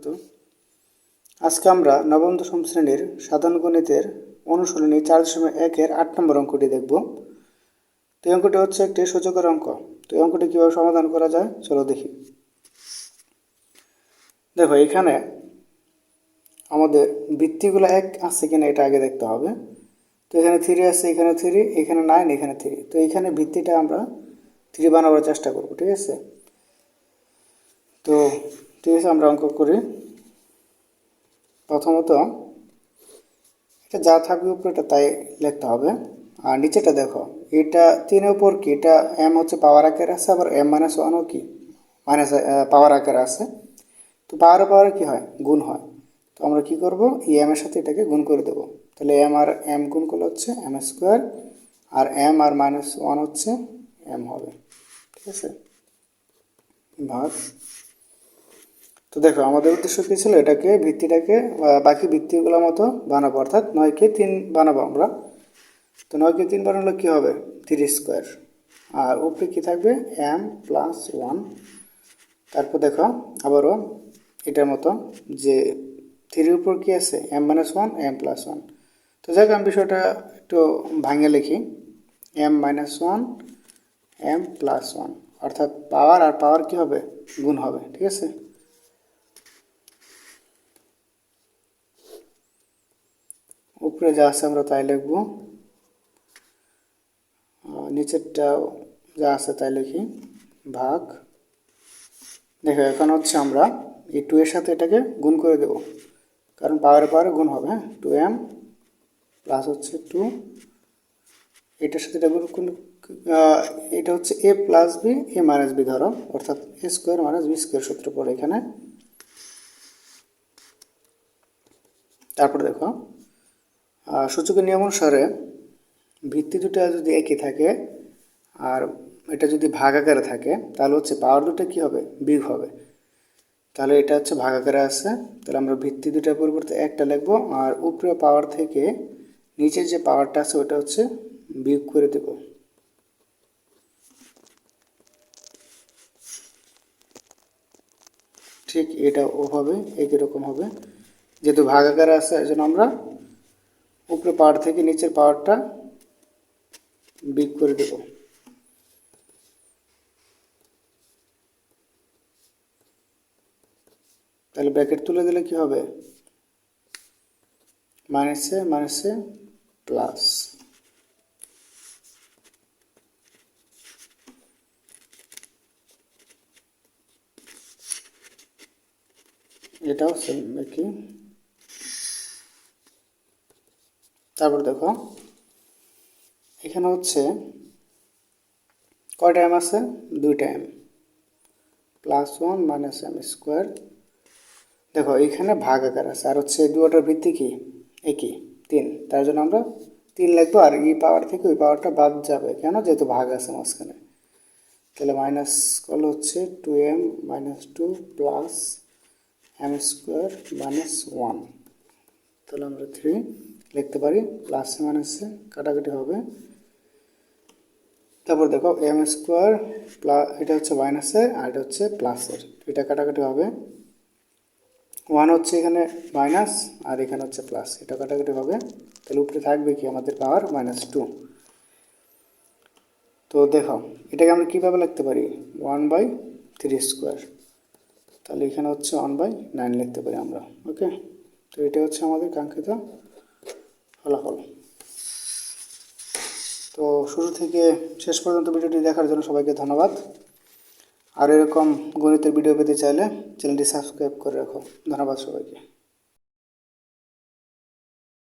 স্বাগত আজকে আমরা নবম দশম শ্রেণির সাধারণ গণিতের অনুশীলনী চার দশমিক একের আট নম্বর অঙ্কটি দেখব। তো এই অঙ্কটি হচ্ছে একটি সূচকের অঙ্ক। তো এই অঙ্কটি কীভাবে সমাধান করা যায়, চলো দেখি। দেখো, এখানে আমাদের বৃত্তিগুলো এক আছে কিনা এটা আগে দেখতে হবে। তো এখানে থ্রি আছে, এখানে থ্রি এখানে নাইন এখানে থ্রি তো এখানে ভিত্তিটা আমরা থ্রি বানাবার চেষ্টা করব, ঠিক আছে? তো ঠিক আছে, আমরা অঙ্ক করি। প্রথমত, এটা যা থাকবে উপরে এটা তাই লিখতে হবে। আর নিচেটা দেখো, এটা তিনের উপর কি? এটা এম হচ্ছে পাওয়ার আকারে আছে, আবার এম মাইনাস ওয়ানও কি? মাইনাস পাওয়ার আকারে আছে। তো পাওয়ার পাওয়ার কি হয়? গুণ হয়। তো আমরা কি করব? এই এম এর সাথে এটাকে গুণ করে দেবো। তাহলে এম আর এম গুণ করলে হচ্ছে এম স্কোয়ার আর এম আর মাইনাস ওয়ান হচ্ছে এম হবে। ঠিক আছে? ভাগ তো দেখো, আমাদের উদ্দেশ্য কী ছিল? এটাকে, ভিত্তিটাকে বাকি ভিত্তিগুলোর মতো বানাবো, অর্থাৎ নয়কে তিন বানাবো আমরা। তো নয়কে তিন বানালে কী হবে? Three square. আর উপরে কী থাকবে? M plus one. তারপর দেখো, আবারও এটার মতো যে থ্রির উপর কী আছে? M minus one, M plus one. তো যাক, আমি বিষয়টা একটু ভাঙে লিখি। M minus one, M plus one. অর্থাৎ পাওয়ার, আর পাওয়ার কী হবে? গুণ হবে, ঠিক আছে? উপরে যা আছে আমরা তাই লিখব। নিচেরটা যা আছে তাই লিখি। ভাগ। দেখো, এখন হচ্ছে আমরা এই টু এর সাথে এটাকে গুণ করে দেব। কারণ পাওয়ারে পাওয়ারে গুণ হবে হ্যাঁ? টু এম প্লাস হচ্ছে টু এটার সাথে এটা গুণ এটা হচ্ছে A plus B A minus B ধরো। অর্থাৎ A square minus B square সূত্র পড়ে এখানে। তারপরে দেখো সূচকের নিয়ম অনুসারে ভিত্তি দুটা যদি একই থাকে আর এটা যদি ভাগ আকারে থাকে, তাহলে হচ্ছে পাওয়ার দুটো কী হবে? বিগ হবে। তাহলে এটা হচ্ছে ভাগ আকারে আছে। তাহলে আমরা ভিত্তি দুটার পরিবর্তে একটা লিখব আর উপরে পাওয়ার থেকে নিচের যে পাওয়ারটা আছে, ওটা হচ্ছে বিয়োগ করে দেব। ঠিক এটা ওভাবে একই রকম হবে। যেহেতু ভাগ আকারে আছে এই জন্য আমরা উপরে পাওয়ার থেকে নিচের পাওয়ারটা বিগ করে দেব। তাহলে ব্র্যাকেট তুলে দিলে কি হবে? মাইনাসে মাইনাসে প্লাস এটাও সেম একই। তারপর দেখো, এখানে হচ্ছে কয়টা এম আছে? দুইটা M plus one minus M square দেখো, এখানে ভাগ আকার আছে। আর হচ্ছে দুটার ভিত্তি কি? একই, তিন। তার জন্য আমরা তিন লিখব আর এই পাওয়ার থেকে ওই পাওয়ারটা বাদ যাবে। কেন? যেহেতু ভাগ আছে মাঝখানে। তাহলে মাইনাস করলে হচ্ছে two M minus two plus M square minus one তাহলে আমরা থ্রি লিখতে পারি প্লাসে মাইনাসে কাটাকাটি হবে। তারপর দেখো এম স্কোয়ার প্লাস এটা হচ্ছে মাইনাসের আর এটা হচ্ছে প্লাসের এটা কাটাকাটি হবে। ওয়ান হচ্ছে এখানে মাইনাস আর এখানে হচ্ছে প্লাস এটা কাটাকাটি হবে। তাহলে উপরে থাকবে কি? আমাদের পাওয়ার মাইনাস টু তো দেখো, এটাকে আমরা কীভাবে লিখতে পারি? ওয়ান বাই থ্রি স্কোয়ার তাহলে এখানে হচ্ছে ওয়ান বাই নাইন লিখতে পারি আমরা ওকে তো এটা হচ্ছে আমাদের কাঙ্ক্ষিত ফলাফল তো শুরু থেকে শেষ পর্যন্ত ভিডিওটি দেখার জন্য সবাইকে ধন্যবাদ। আর এরকম গণিতের ভিডিও পেতে চাইলে চ্যানেলটি সাবস্ক্রাইব করে রাখো। ধন্যবাদ সবাইকে।